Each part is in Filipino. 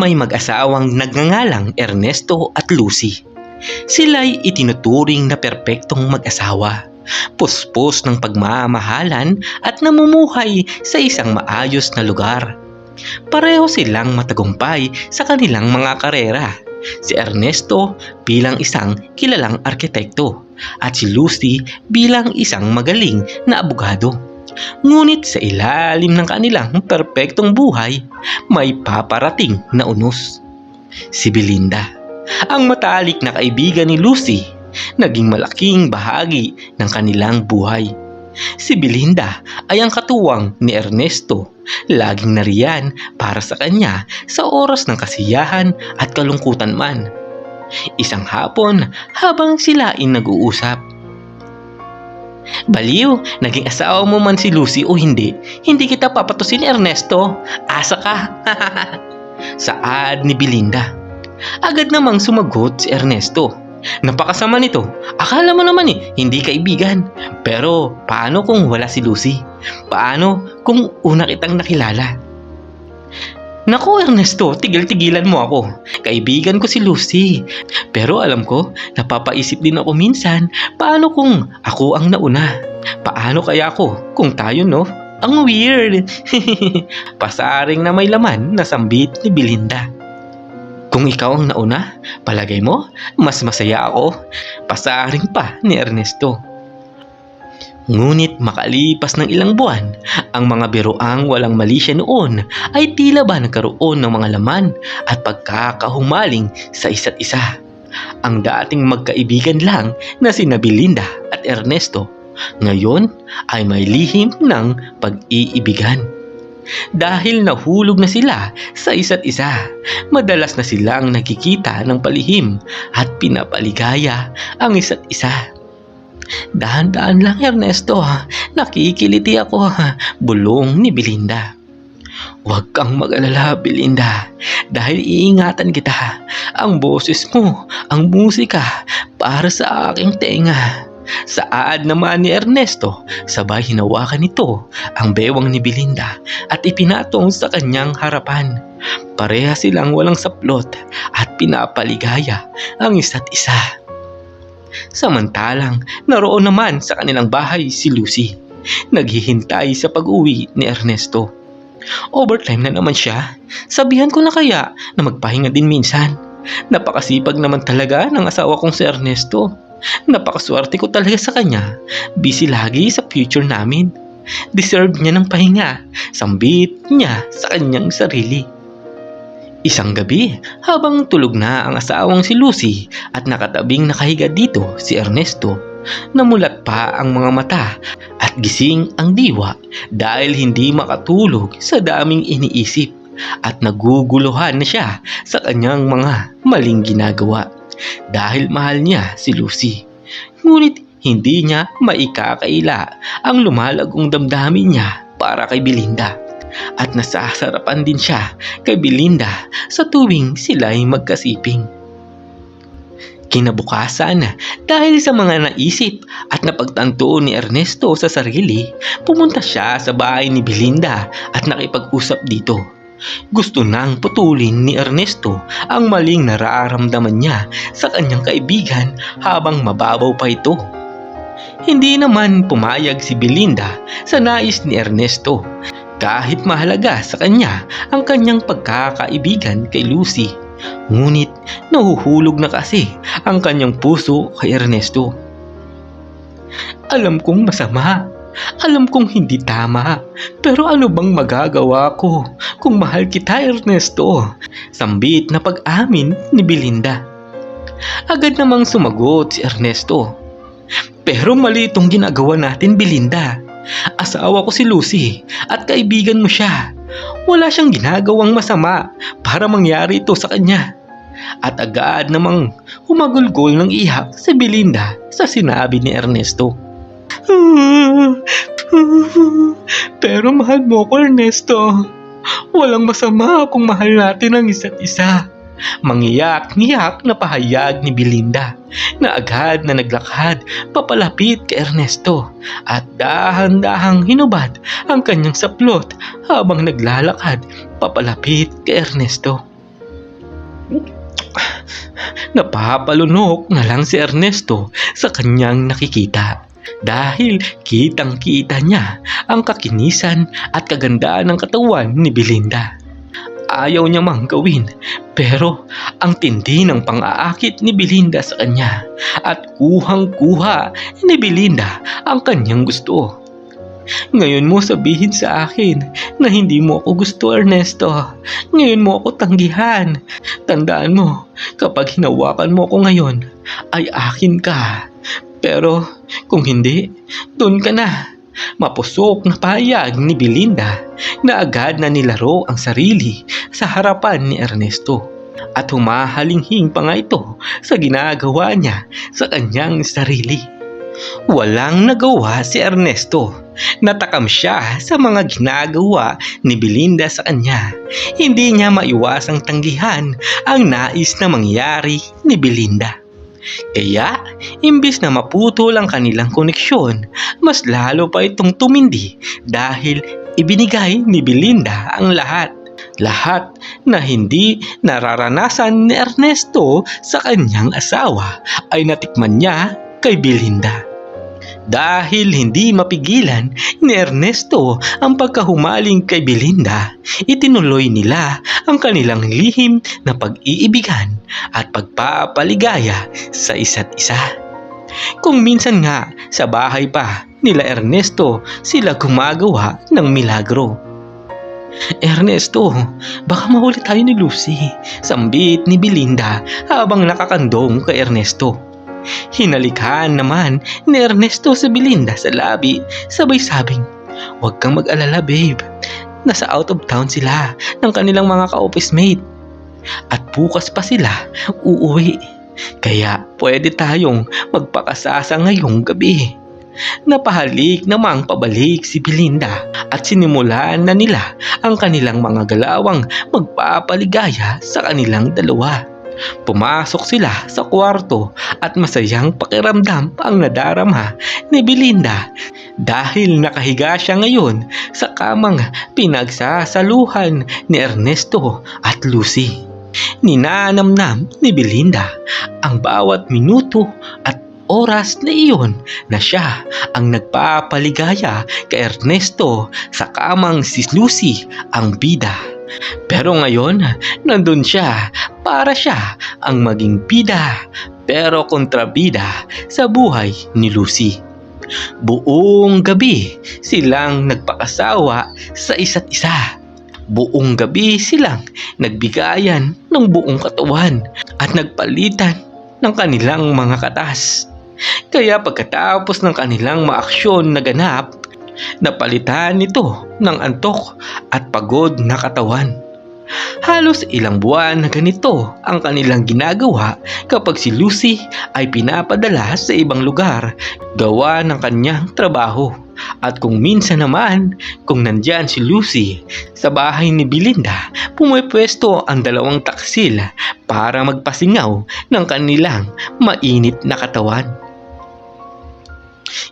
may mag-asawang nagngangalang Ernesto at Lucy. Sila'y itinuturing na perpektong mag-asawa. Puspos ng pagmamahalan at namumuhay sa isang maayos na lugar. Pareho silang matagumpay sa kanilang mga karera. Si Ernesto bilang isang kilalang arkitekto at si Lucy bilang isang magaling na abogado. Ngunit sa ilalim ng kanilang perpektong buhay, may paparating na unos. Si Belinda, ang matalik na kaibigan ni Lucy, naging malaking bahagi ng kanilang buhay. Si Belinda ay ang katuwang ni Ernesto, laging nariyan para sa kanya sa oras ng kasiyahan at kalungkutan man. Isang hapon habang sila ay nag-uusap. Baliw, naging asawa mo man si Lucy o hindi, hindi kita papatusin Ernesto. Asa ka. Saad ni Belinda. Agad namang sumagot si Ernesto. Napakasama nito. Akala mo naman eh, hindi kaibigan. Pero paano kung wala si Lucy? Paano kung una kitang nakilala? Naku Ernesto, tigil-tigilan mo ako. Kaibigan ko si Lucy. Pero alam ko, napapaisip din ako minsan, paano kung ako ang nauna? Paano kaya ako kung tayo no? Ang weird. Pasaring na may laman na sambit ni Belinda. Kung ikaw ang nauna, palagay mo, mas masaya ako. Pasaring pa ni Ernesto. Ngunit makalipas ng ilang buwan, ang mga biroang walang mali siya noon ay tila ba nagkaroon ng mga laman at pagkakahumaling sa isa't isa. Ang dating magkaibigan lang na sina Belinda at Ernesto, ngayon ay may lihim ng pag-iibigan. Dahil nahulog na sila sa isa't isa, madalas na silang nakikita ng palihim at pinapaligaya ang isa't isa. Dahan-dahan lang Ernesto, nakikiliti ako, bulong ni Belinda. Huwag kang mag-alala, Belinda, dahil iingatan kita. Ang boses mo, ang musika, para sa aking tenga. Saad naman ni Ernesto, sabay hinawakan nito ang bewang ni Belinda at ipinatong sa kanyang harapan. Pareha silang walang saplot at pinapaligaya ang isa't isa. Samantalang naroon naman sa kanilang bahay si Lucy. Naghihintay sa pag-uwi ni Ernesto. Overtime na naman siya. Sabihan ko na kaya na magpahinga din minsan. Napakasipag naman talaga ng asawa kong si Ernesto. Napakaswerte ko talaga sa kanya. Busy lagi sa future namin. Deserve niya ng pahinga. Sambit niya sa kanyang sarili. Isang gabi, habang tulog na ang asawang si Lucy at nakatabing nakahiga dito si Ernesto, namulat pa ang mga mata at gising ang diwa dahil hindi makatulog sa daming iniisip at naguguluhan na siya sa kanyang mga maling ginagawa dahil mahal niya si Lucy. Ngunit hindi niya maikakaila ang lumalagong damdamin niya para kay Belinda at nasasarapan din siya kay Belinda sa tuwing sila'y magkasiping. Kinabukasan, dahil sa mga naisip at napagtanto ni Ernesto sa sarili, pumunta siya sa bahay ni Belinda at nakipag-usap dito. Gusto nang putulin ni Ernesto ang maling nararamdaman niya sa kanyang kaibigan habang mababaw pa ito. Hindi naman pumayag si Belinda sa nais ni Ernesto kahit mahalaga sa kanya ang kanyang pagkakaibigan kay Lucy. Ngunit nahuhulog na kasi ang kanyang puso kay Ernesto. Alam kong masama. Alam kong hindi tama. Pero ano bang magagawa ko kung mahal kita Ernesto? Sambit na pag-amin ni Belinda. Agad namang sumagot si Ernesto. Pero mali itong ginagawa natin Belinda. Asawa ko si Lucy at kaibigan mo siya. Wala siyang ginagawang masama para mangyari ito sa kanya. At agad namang humagulgol ng iyak si Belinda sa sinabi ni Ernesto. Pero mahal mo ko Ernesto. Walang masama kung mahal natin ang isa't isa. Mangiyak-ngiyak na pahayag ni Belinda na agad na naglakad papalapit kay Ernesto at dahan-dahang hinubad ang kanyang saplot habang naglalakad papalapit kay Ernesto. Napapalunok na lang si Ernesto sa kanyang nakikita. Dahil kitang-kita niya ang kakinisan at kagandaan ng katawan ni Belinda. Ayaw niya mang gawin pero ang tindi ng pang-aakit ni Belinda sa kanya at kuhang-kuha ni Belinda ang kanyang gusto. Ngayon mo sabihin sa akin na hindi mo ako gusto Ernesto. Ngayon mo ako tanggihan. Tandaan mo, kapag hinawakan mo ako ngayon, ay akin ka. Pero kung hindi, dun ka na. Mapusok na payag ni Belinda na agad na nilaro ang sarili sa harapan ni Ernesto. At humahalinghing pa nga ito sa ginagawa niya sa kanyang sarili. Walang nagawa si Ernesto. Natakam siya sa mga ginagawa ni Belinda sa kanya. Hindi niya maiwasang tanggihan ang nais na mangyari ni Belinda. Kaya, imbis na maputol ang kanilang koneksyon, mas lalo pa itong tumindi dahil ibinigay ni Belinda ang lahat. Lahat na hindi nararanasan ni Ernesto sa kanyang asawa ay natikman niya kay Belinda. Dahil hindi mapigilan ni Ernesto ang pagkahumaling kay Belinda, itinuloy nila ang kanilang lihim na pag-iibigan at pagpapaligaya sa isa't isa. Kung minsan nga sa bahay pa nila Ernesto sila gumagawa ng milagro. Ernesto, baka mahuli tayo ni Lucy, sambit ni Belinda habang nakakandong kay Ernesto. Hinalikan naman ni Ernesto sa Belinda sa labi, sabay sabing, Huwag kang mag-alala babe, nasa out of town sila ng kanilang mga ka-office mate. At bukas pa sila uuwi. Kaya pwede tayong magpakasasa ngayong gabi. Napahalik namang pabalik si Belinda at sinimulan na nila ang kanilang mga galawang magpapaligaya sa kanilang dalawa. Pumasok sila sa kwarto at masayang pakiramdam ang nadarama ni Belinda dahil nakahiga siya ngayon sa kamang pinagsasaluhan ni Ernesto at Lucy. Ninanamnam ni Belinda ang bawat minuto at oras na iyon na siya ang nagpapaligaya kay Ernesto sa kamang si Lucy ang bida. Pero ngayon, nandun siya para siya ang maging bida pero kontrabida sa buhay ni Lucy. Buong gabi silang nagpakasawa sa isa't isa. Buong gabi silang nagbigayan ng buong katawan at nagpalitan ng kanilang mga katas. Kaya pagkatapos ng kanilang maaksyon na ganap, napalitan nito ng antok at pagod na katawan. Halos ilang buwan na ganito ang kanilang ginagawa kapag si Lucy ay pinapadala sa ibang lugar gawa ng kanyang trabaho. At kung minsan naman, kung nandyan si Lucy sa bahay ni Belinda, pumipwesto ang dalawang taksil para magpasingaw ng kanilang mainit na katawan.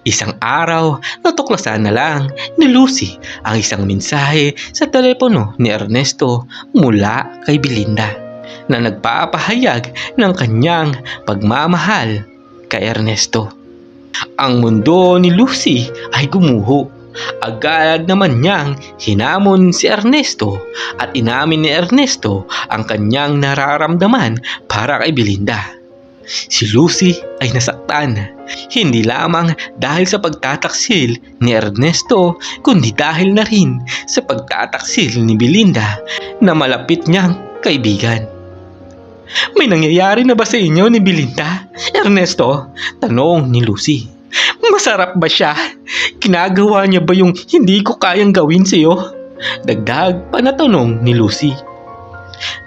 Isang araw, natuklasan na lang ni Lucy ang isang mensahe sa telepono ni Ernesto mula kay Belinda na nagpapahayag ng kanyang pagmamahal kay Ernesto. Ang mundo ni Lucy ay gumuho. Agad naman niyang hinamon si Ernesto at inamin ni Ernesto ang kanyang nararamdaman para kay Belinda. Si Lucy ay nasaktan. Hindi lamang dahil sa pagtataksil ni Ernesto, kundi dahil na rin sa pagtataksil ni Belinda na malapit niyang kaibigan. May nangyayari na ba sa inyo ni Belinda? Ernesto, tanong ni Lucy. Masarap ba siya? Kinagawa niya ba yung hindi ko kayang gawin sa iyo? Dagdag pa ni Lucy.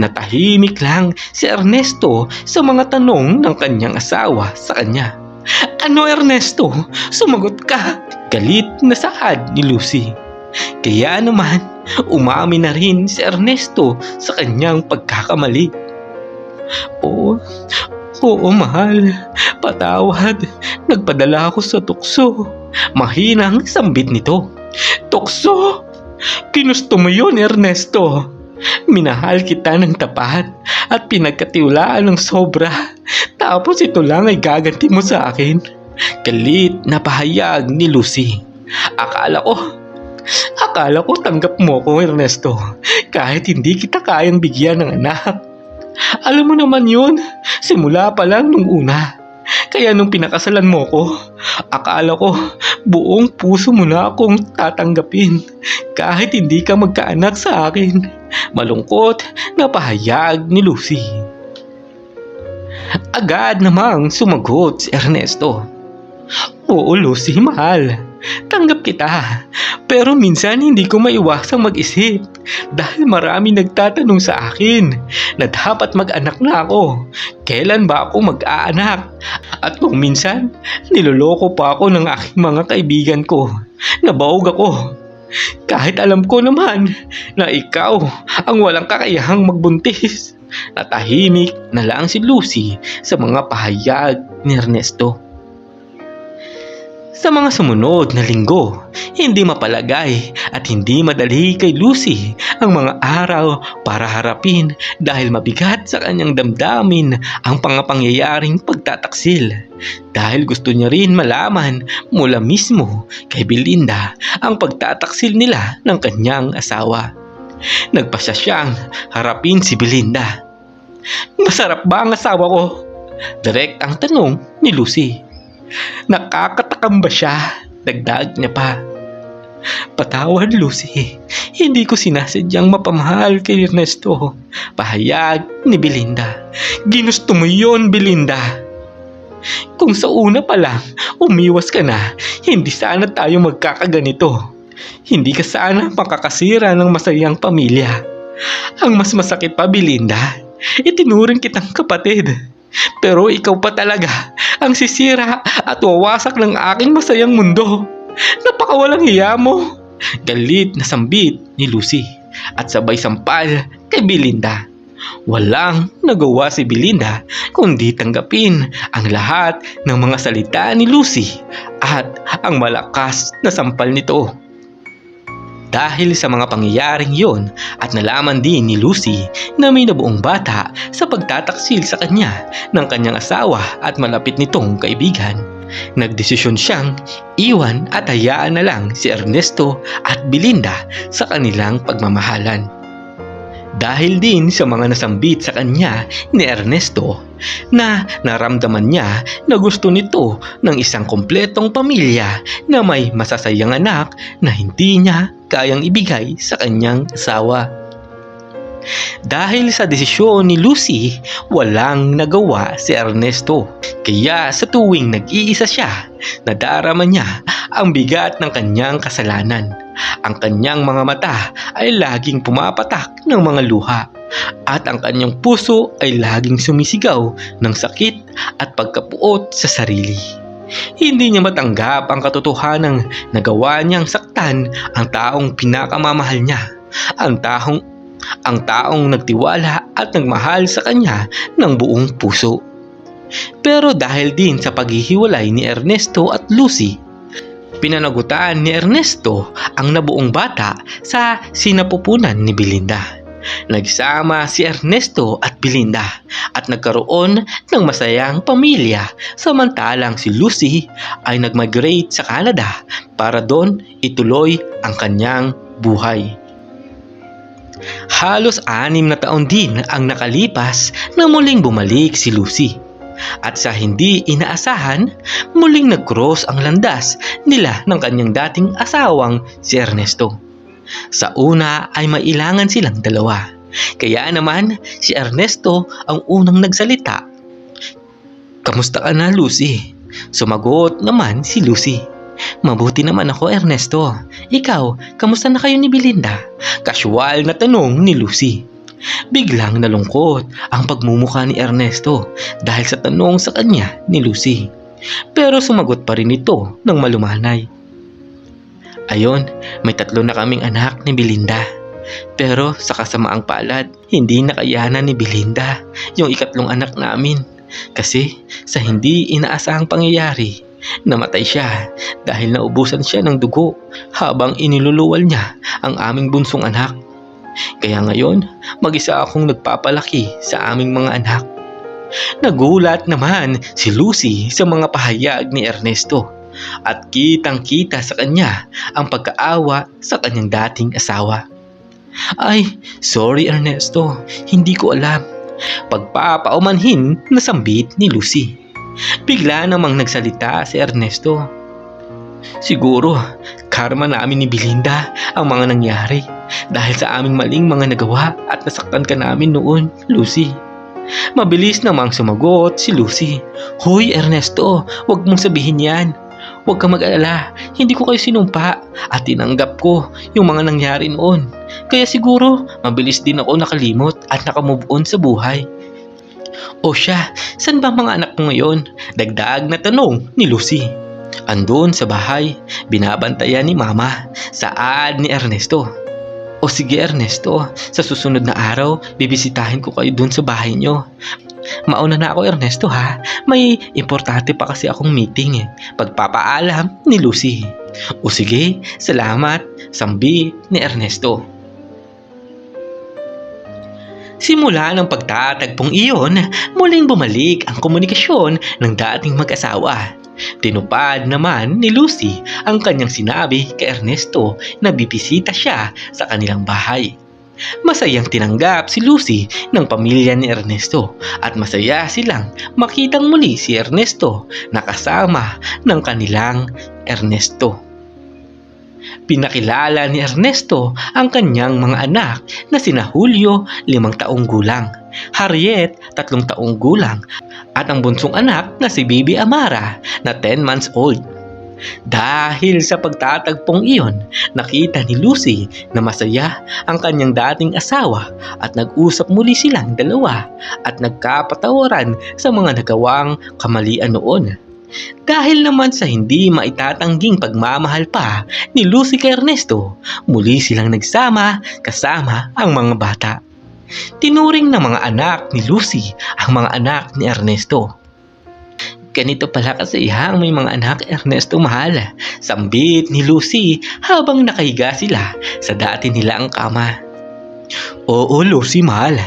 Natahimik lang si Ernesto sa mga tanong ng kanyang asawa sa kanya. Ano Ernesto? Sumagot ka! Galit na saad ni Lucy. Kaya naman, umamin na rin si Ernesto sa kanyang pagkakamali. Oo, oo mahal, patawad, nagpadala ako sa tukso. Mahinang sambit nito. Tukso? Kinusto mo yun Ernesto? Minahal kita ng tapat at pinagkatiwalaan ng sobra. Tapos ito lang ay gaganti mo sa akin. Galit na pahayag ni Lucy. Akala ko, akala ko tanggap mo ko Ernesto kahit hindi kita kayang bigyan ng anak. Alam mo naman yun, simula pa lang nung una. Kaya nung pinakasalan mo ko, akala ko buong puso mo na akong tatanggapin kahit hindi ka magkaanak sa akin. Malungkot na pahayag ni Lucy. Agad namang sumagot si Ernesto. Oo Lucy, mahal. Tanggap kita. Pero minsan hindi ko maiwasang mag-isip dahil marami nagtatanong sa akin na dapat mag-anak na ako. Kailan ba ako mag-aanak? At kung minsan, niloloko pa ako ng aking mga kaibigan ko. Nabaog ako. Kahit alam ko naman na ikaw ang walang kakayahang magbuntis. Natahimik na lang si Lucy sa mga pahayag ni Ernesto. Sa mga sumunod na linggo, hindi mapalagay at hindi madali kay Lucy ang mga araw para harapin dahil mabigat sa kanyang damdamin ang pangapangyayaring pagtataksil. Dahil gusto niya rin malaman mula mismo kay Belinda ang pagtataksil nila ng kanyang asawa. Nagpasya siyang harapin si Belinda. Masarap ba ang asawa ko? Direct ang tanong ni Lucy. Nakakatakam ba siya? Dagdag niya pa. Patawad, Lucy. Hindi ko sinasadyang mapamahal kay Ernesto. Pahayag ni Belinda. Ginusto mo yon, Belinda. Kung sa una pa lang, umiwas ka na, hindi sana tayo magkakaganito. Hindi ka sana makakasira ng masayang pamilya. Ang mas masakit pa, Belinda, itinuring kitang kapatid. Pero ikaw pa talaga ang sisira at wawasak ng aking masayang mundo. Napakawalang hiya mo. Galit na sambit ni Lucy at sabay sampal kay Belinda. Walang nagawa si Belinda kundi tanggapin ang lahat ng mga salita ni Lucy at ang malakas na sampal nito. Dahil sa mga pangyayaring yon at nalaman din ni Lucy na may nabuong bata sa pagtataksil sa kanya ng kanyang asawa at malapit nitong kaibigan. Nagdesisyon siyang iwan at hayaan na lang si Ernesto at Belinda sa kanilang pagmamahalan. Dahil din sa mga nasambit sa kanya ni Ernesto na naramdaman niya na gusto nito ng isang kompletong pamilya na may masasayang anak na hindi niya kayang ibigay sa kanyang asawa. Dahil sa desisyon ni Lucy, walang nagawa si Ernesto. Kaya sa tuwing nag-iisa siya, nadarama niya ang bigat ng kanyang kasalanan. Ang kanyang mga mata ay laging pumapatak ng mga luha at ang kanyang puso ay laging sumisigaw ng sakit at pagkapuot sa sarili. Hindi niya matanggap ang katotohanang nagawa niyang saktan ang taong pinakamamahal niya, ang taong ang taong nagtiwala at nagmahal sa kanya ng buong puso. Pero dahil din sa paghihiwalay ni Ernesto at Lucy, pinanagutan ni Ernesto ang nabuong bata sa sinapupunan ni Belinda. Nagsama si Ernesto at Belinda at nagkaroon ng masayang pamilya samantalang si Lucy ay nag-migrate sa Canada para doon ituloy ang kanyang buhay. Halos anim na taon din ang nakalipas na muling bumalik si Lucy. At sa hindi inaasahan, muling nag-cross ang landas nila ng kanyang dating asawang si Ernesto. Sa una ay mailangan silang dalawa. Kaya naman si Ernesto ang unang nagsalita. Kamusta ka na Lucy? Sumagot naman si Lucy. Mabuti naman ako Ernesto. Ikaw, kamusta na kayo ni Belinda? Casual na tanong ni Lucy. Biglang nalungkot ang pagmumukha ni Ernesto dahil sa tanong sa kanya ni Lucy. Pero sumagot pa rin ito ng malumanay. Ayon, may tatlo na kaming anak ni Belinda. Pero sa kasamaang palad, hindi nakayanan ni Belinda yung ikatlong anak namin. Kasi sa hindi inaasahang pangyayari, Namatay siya dahil naubusan siya ng dugo habang iniluluwal niya ang aming bunsong anak. Kaya ngayon, mag-isa akong nagpapalaki sa aming mga anak. Nagulat naman si Lucy sa mga pahayag ni Ernesto at kitang-kita sa kanya ang pagkaawa sa kanyang dating asawa. Ay, sorry Ernesto, hindi ko alam. Pagpapaumanhin na sambit ni Lucy. Bigla namang nagsalita si Ernesto. Siguro, karma namin ni Belinda ang mga nangyari dahil sa aming maling mga nagawa at nasaktan ka namin noon, Lucy. Mabilis namang sumagot si Lucy. Hoy Ernesto, huwag mong sabihin yan. Huwag kang mag-alala, hindi ko kayo sinumpa at tinanggap ko yung mga nangyari noon. Kaya siguro, mabilis din ako nakalimot at nakamove on sa buhay. O siya, saan ba mga anak mo ngayon? Dagdag na tanong ni Lucy. Andun sa bahay, binabantayan ni Mama, saad ni Ernesto. O sige Ernesto, sa susunod na araw, bibisitahin ko kayo dun sa bahay nyo. Mauna na ako Ernesto ha, may importante pa kasi akong meeting eh. Pagpapaalam ni Lucy. O sige, salamat, sambi ni Ernesto. Simula ng pagtatagpong iyon, muling bumalik ang komunikasyon ng dating mag-asawa. Tinupad naman ni Lucy ang kanyang sinabi kay Ernesto na bibisita siya sa kanilang bahay. Masayang tinanggap si Lucy ng pamilya ni Ernesto at masaya silang makitang muli si Ernesto na kasama ng kanilang Ernesto. Pinakilala ni Ernesto ang kanyang mga anak na sina Julio, limang taong gulang, Harriet, tatlong taong gulang, at ang bunsong anak na si Bibi Amara na 10 months old. Dahil sa pagtatagpong iyon, nakita ni Lucy na masaya ang kanyang dating asawa at nag-usap muli silang dalawa at nagkapatawaran sa mga nagawang kamalian noon. Dahil naman sa hindi maitatangging pagmamahal pa ni Lucy kay Ernesto, muli silang nagsama kasama ang mga bata. Tinuring ng mga anak ni Lucy ang mga anak ni Ernesto. Ganito pala kasi ang may mga anak Ernesto mahal. Sambit ni Lucy habang nakahiga sila sa dati nilang kama. Oo Lucy mahal,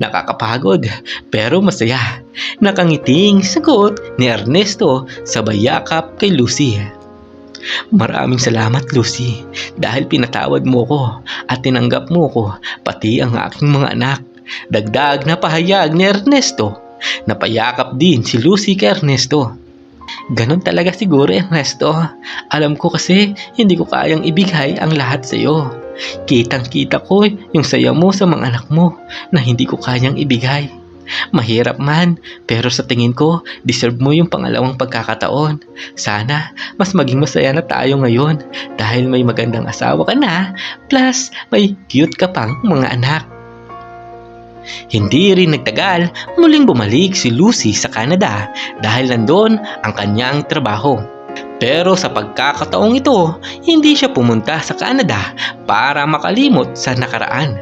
nakakapagod pero masaya. Nakangiting sagot ni Ernesto sa bayakap kay Lucy. Maraming salamat Lucy dahil pinatawad mo ko at tinanggap mo ko pati ang aking mga anak. Dagdag na pahayag ni Ernesto Napayakap din si Lucy kay Ernesto. Ganon talaga siguro Ernesto. Alam ko kasi hindi ko kayang ibigay ang lahat sa iyo. Kitang kita ko yung saya mo sa mga anak mo na hindi ko kayang ibigay. Mahirap man, pero sa tingin ko, deserve mo yung pangalawang pagkakataon. Sana, mas maging masaya na tayo ngayon dahil may magandang asawa ka na, plus may cute ka pang mga anak. Hindi rin nagtagal, muling bumalik si Lucy sa Canada dahil nandun ang kanyang trabaho. Pero sa pagkakataong ito, hindi siya pumunta sa Canada para makalimot sa nakaraan.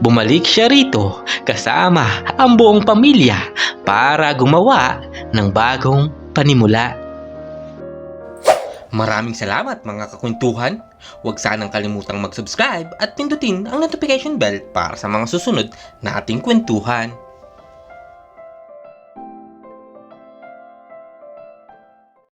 Bumalik siya rito kasama ang buong pamilya para gumawa ng bagong panimula. Maraming salamat mga kakwentuhan. Huwag sanang kalimutang mag-subscribe at pindutin ang notification bell para sa mga susunod nating kwentuhan.